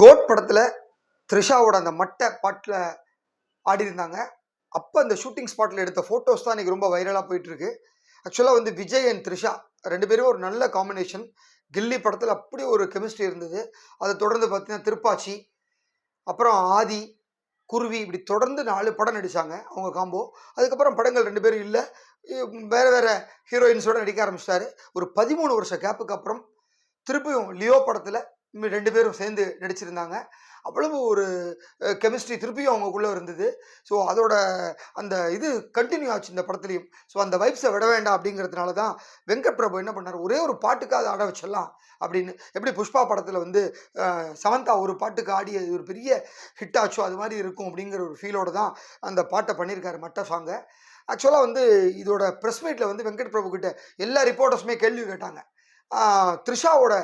Code படத்தில் த்ரிஷாவோட அந்த மட்டை பாட்டில் ஆடியிருந்தாங்க. அப்போ அந்த ஷூட்டிங் ஸ்பாட்டில் எடுத்த ஃபோட்டோஸ் தான் இன்றைக்கி ரொம்ப வைரலாக போயிட்டுருக்கு. ஆக்சுவலாக வந்து விஜய் அண்ட் த்ரிஷா ரெண்டு பேரும் ஒரு நல்ல காம்பினேஷன் கில்லி படத்தில் அப்படி ஒரு கெமிஸ்ட்ரி இருந்தது. அதை தொடர்ந்து பார்த்தீங்கன்னா திருப்பாச்சி அப்புறம் ஆதி குருவி இப்படி தொடர்ந்து நாலு படம் நடித்தாங்க அவங்க காம்போ அதுக்கப்புறம் படங்கள் ரெண்டு பேரும் இல்லை. வேறு வேறு ஹீரோயின்ஸோட நடிக்க ஆரம்பிச்சிட்டாரு. ஒரு பதிமூணு வருஷ கேப்புக்கு அப்புறம் திருப்பியும் லியோ படத்தில் ரெண்டு பேரும் சேர்ந்து நடிச்சிருந்தாங்க. அவ்வளவு ஒரு கெமிஸ்ட்ரி திருப்பியும் அவங்களுக்குள்ளே இருந்தது. ஸோ அதோட அந்த இது கண்டினியூ ஆச்சு இந்த படத்துலையும். ஸோ அந்த வைப்ஸை விட வேண்டாம் அப்படிங்கிறதுனால தான் வெங்கட் பிரபு என்ன பண்ணார்? ஒரே ஒரு பாட்டுக்கு அதை ஆட வச்சிடலாம் அப்படின்னு. எப்படி புஷ்பா படத்தில் வந்து சமந்தா ஒரு பாட்டுக்கு ஆடி அது ஒரு பெரிய ஹிட் ஆச்சோ அது மாதிரி இருக்கும் அப்படிங்கிற ஒரு ஃபீலோட தான் அந்த பாட்டை பண்ணியிருக்காரு மட்ட சாங்கை ஆக்சுவலாக வந்து இதோட ப்ரெஸ் மீட்டில் வந்து வெங்கட் பிரபு கிட்ட எல்லா ரிப்போர்ட்டர்ஸுமே கேள்வி கேட்டாங்க. த்ரிஷாவோட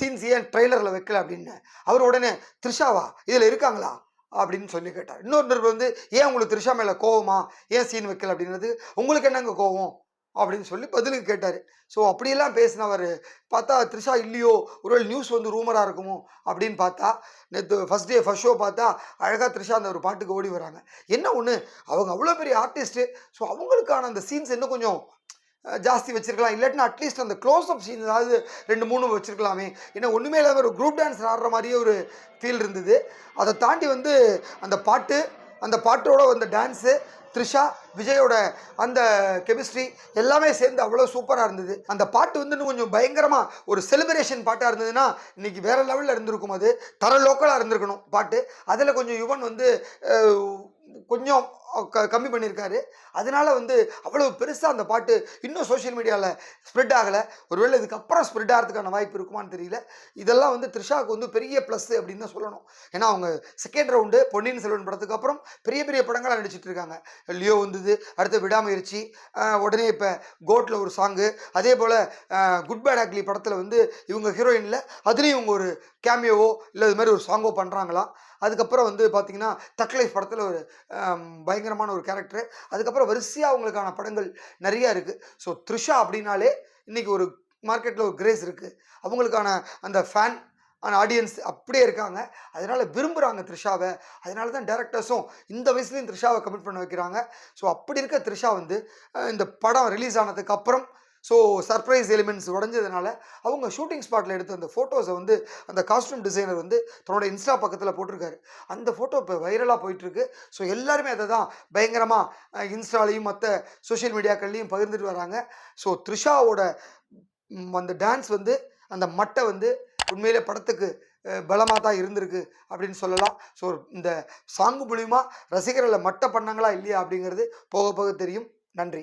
சீன்ஸ் ஏன் ட்ரெய்லரில் வைக்கல அப்படின்னு? அவர் உடனே த்ரிஷாவா இதில் இருக்காங்களா? அப்படின்னு சொல்லி கேட்டார். இன்னொரு வந்து ஏன் உங்களுக்கு த்ரிஷா மேலே கோவமா? ஏன் சீன் வைக்கல? அப்படின்றது உங்களுக்கு என்னங்க கோவம்? அப்படின்னு சொல்லி பதிலுக்கு கேட்டார். ஸோ அப்படியெல்லாம் பேசினவர் பார்த்தா த்ரிஷா இல்லையோ? ஒருவேளை நியூஸ் வந்து ரூமராக இருக்குமோ? அப்படின்னு பார்த்தா நேற்று ஃபஸ்ட் டே ஃபஸ்ட் ஷோ பார்த்தா அழகாக த்ரிஷா அந்த ஒரு பாட்டுக்கு ஓடி வராங்க. என்ன ஒன்று அவங்க அவ்வளோ பெரிய ஆர்டிஸ்ட்டு ஸோ அவங்களுக்கான அந்த சீன்ஸ் இன்னும் கொஞ்சம் ஜாஸ்தி வச்சுருக்கலாம். இல்லாட்டினா அட்லீஸ்ட் அந்த க்ளோஸ் அப் சீன் ஏதாவது ரெண்டு மூணு வச்சிருக்கலாமே. ஏன்னா ஒன்றுமே இல்லாமல் ஒரு குரூப் டான்ஸ் ஆடுற மாதிரியே ஒரு ஃபீல் இருந்தது. அதை தாண்டி வந்து அந்த பாட்டு அந்த பாட்டோட அந்த டான்ஸு த்ரிஷா விஜயோட அந்த கெமிஸ்ட்ரி எல்லாமே சேர்ந்து அவ்வளோ சூப்பராக இருந்தது. அந்த பாட்டு வந்து இன்னும் கொஞ்சம் பயங்கரமாக ஒரு செலிப்ரேஷன் பாட்டாக இருந்ததுன்னா இன்றைக்கி வேற லெவலில் இருந்திருக்கும் அது. தர லோக்கலாக இருந்திருக்கணும் பாட்டு. அதில் கொஞ்சம் யுவன் வந்து கொஞ்சம் க கம்மி பண்ணியிருக்காரு அதனால வந்து அவ்வளோ பெருசாக அந்த பாட்டு இன்னும் சோஷியல் மீடியாவில் ஸ்ப்ரெட் ஆகலை. ஒருவேளை இதுக்கப்புறம் ஸ்ப்ரெட் ஆகிறதுக்கான வாய்ப்பு இருக்குமான்னு தெரியல. இதெல்லாம் வந்து த்ரிஷாவுக்கு வந்து பெரிய ப்ளஸ் அப்படின்னு தான் சொல்லணும். ஏன்னா அவங்க செகண்ட் ரவுண்டு பொன்னியின் செல்வன் படத்துக்கு அப்புறம் பெரிய பெரிய படங்களாக நடிச்சிட்டு இருக்காங்க. லியோ வந்தது அடுத்து விடாமுயற்சி உடனே இப்போ கோட்டில் ஒரு சாங்கு அதே போல் குட் பேட் ஆக்லி படத்தில் வந்து இவங்க ஹீரோயினில் அதுலேயும் இவங்க ஒரு கேமியோவோ இல்லை இது மாதிரி ஒரு சாங்கோ பண்ணுறாங்களா அதுக்கப்புறம் வந்து பார்த்தீங்கன்னா தக்லைஃப் படத்தில் ஒரு பயங்கரமான ஒரு கேரக்டர் அதுக்கப்புறம் வரிசையாக அவங்களுக்கான படங்கள் நிறையா இருக்குது ஸோ த்ரிஷா அப்படின்னாலே இன்றைக்கி ஒரு மார்க்கெட்டில் ஒரு கிரேஸ் இருக்குது அவங்களுக்கான அந்த ஃபேன் ஆனால் ஆடியன்ஸ் அப்படியே இருக்காங்க. அதனால் விரும்புகிறாங்க த்ரிஷாவை அதனால தான் டேரக்டர்ஸும் இந்த வயசுலேயும் த்ரிஷாவை கமிட் பண்ண வைக்கிறாங்க. ஸோ அப்படி இருக்க த்ரிஷா வந்து இந்த படம் ரிலீஸ் ஆனதுக்கப்புறம் ஸோ சர்ப்ரைஸ் எலிமெண்ட்ஸ் உடஞ்சதுனால அவங்க ஷூட்டிங் ஸ்பாட்டில் எடுத்த அந்த ஃபோட்டோஸை வந்து அந்த காஸ்டியூம் டிசைனர் வந்து தன்னோட இன்ஸ்டா பக்கத்தில் போட்டிருக்காரு. அந்த ஃபோட்டோ இப்போ வைரலாக போயிட்டுருக்கு. ஸோ எல்லாருமே அதை தான் பயங்கரமாக இன்ஸ்டாலையும் மற்ற சோஷியல் மீடியாக்கள்லையும் பகிர்ந்துட்டு வராங்க. ஸோ த்ரிஷாவோட அந்த டான்ஸ் வந்து அந்த மட்டை வந்து உண்மையிலே படத்துக்கு பலமாக தான் இருந்திருக்கு அப்படின்னு சொல்லலாம். ஸோ இந்த சாங்கு மூலிமா ரசிகர்களை மட்டை பண்ணாங்களா இல்லையா அப்படிங்கிறது போக போக தெரியும். நன்றி.